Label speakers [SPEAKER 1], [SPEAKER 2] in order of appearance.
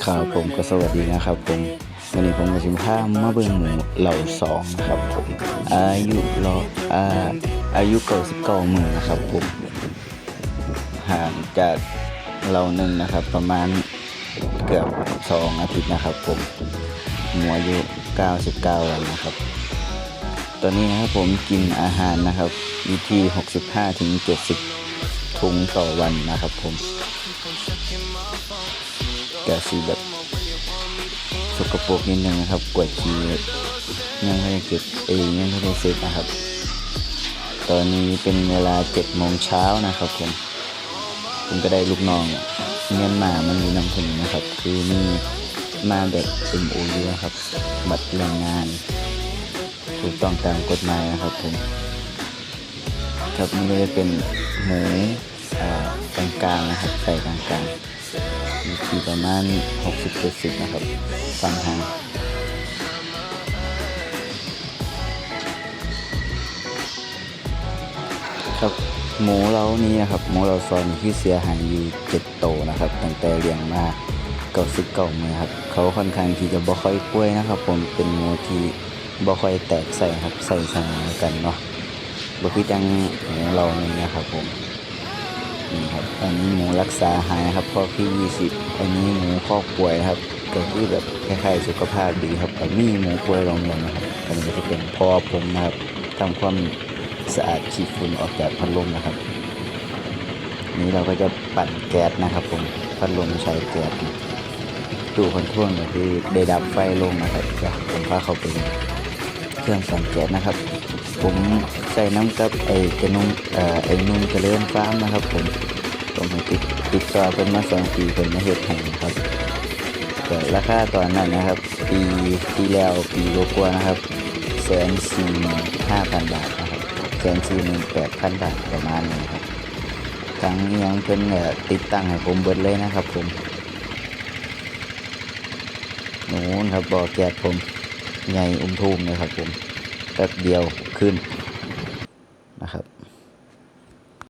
[SPEAKER 1] ครับผมก็สวัสดีนะครับผมวันนี้ผมกับชิมผ้ามาเบิ่งหมูเหล่าสองครับผมอายุรออาอายุเก่าสิบเก้าหมื่นนะครับผมห่างจากเราหนึ่งนะครับ ประมาณเกือบสองอาทิตย์นะครับ ผมหมูอายุเก้าสิบเก้าวันนะครับ ตอนนี้นะครับผมกินอาหารนะครับอยู่ที่หกสิบห้าถึงเจ็ดสิบถุงต่อวันนะครับผม กะสีแบบสกปรกนิดนึงนะครับกวดขี้ยังไม่ได้เก็บเองยังไม่ได้เสร็จนะครับ ตอนนี้เป็นเวลาเจ็ดโมงเช้านะครับผมผมก็ได้ลูกน้องเงินมามันมีน้ำผึ้งนะครับ คือมีมาแบบเอ็มโอยูครับบัตรแรงงานถูกต้องตามกฎหมายนะครับผมครับนี่ก็จะเป็นหมูอ่ากลางๆนะครับใส่กลางๆ อยู่ที่ประมาณ 60-70 นะครับฟังทางครับหมูเรานี่นะครับหมูเราซอนที่เสียหายอยู่เจ็ดโตวนะครับ ตั้งแต่เลี้ยงมาเก่าสิบเก่ามือครับ เขาค่อนข้างที่จะบ่ค่อยป่วยนะครับ ผมเป็นหมูที่บ่ค่อยแตกใส่ครับใส่เสมอกันเนาะบ่คือจังของเรานี่นะครับผม นี่ครับ อันนี้หมูรักษาหายครับข้อที่20อันนี้หมูข้อป่วยนะครับก็คือแบบคล้ายๆสุขภาพดีครับแต่มีหมูป่วยลงเงินะครับอันนี้ก็จะเป็นพอผมนะครับทำความสะอาดขีดฝุ่นออกจากพัดลมนะครับ นี้เราก็จะปั่นแก๊สนะครับผมพัดลมใช้แก๊สตู้คอนโทรลก็คือได้ดับไฟลงนะครับผมพาเขาไปดูเครื่องปั่นแก๊สนะครับ ผมใส่น้ำกับไอ้กระนุ่มเอ่อไอ้นุ่มเจริญฟามนะครับผมผมติดติดต่อเป็นมาสองปีเป็นมาเห็ดให้ครับแต่ราคาตอนนั้นนะครับ ปีที่แล้วปีกว่าๆนะครับแสนสี่ห้าพันบาทนะครับแสนสี่หมื่นแปดพันบาทประมาณนี้ครับทั้งยังเป็นติดตั้งให้ผมเบิดเลยนะครับผมนู้นครับบ่อแก๊สผมใหญ่อุ้มทุ่มเลยครับผม แป๊บเดียวขึ้นนะครับ